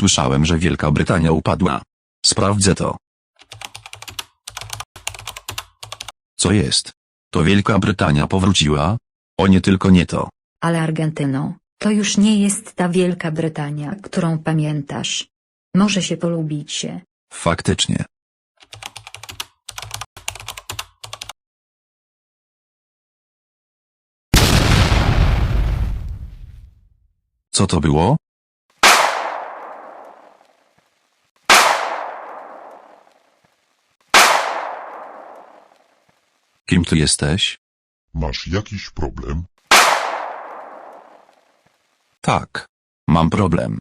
Słyszałem, że Wielka Brytania upadła. Sprawdzę to. Co jest? To Wielka Brytania powróciła? O nie tylko nie to. Ale Argentyno, to już nie jest ta Wielka Brytania, którą pamiętasz. Może się polubicie. Faktycznie. Co to było? Kim ty jesteś? Masz jakiś problem? Tak. Mam problem.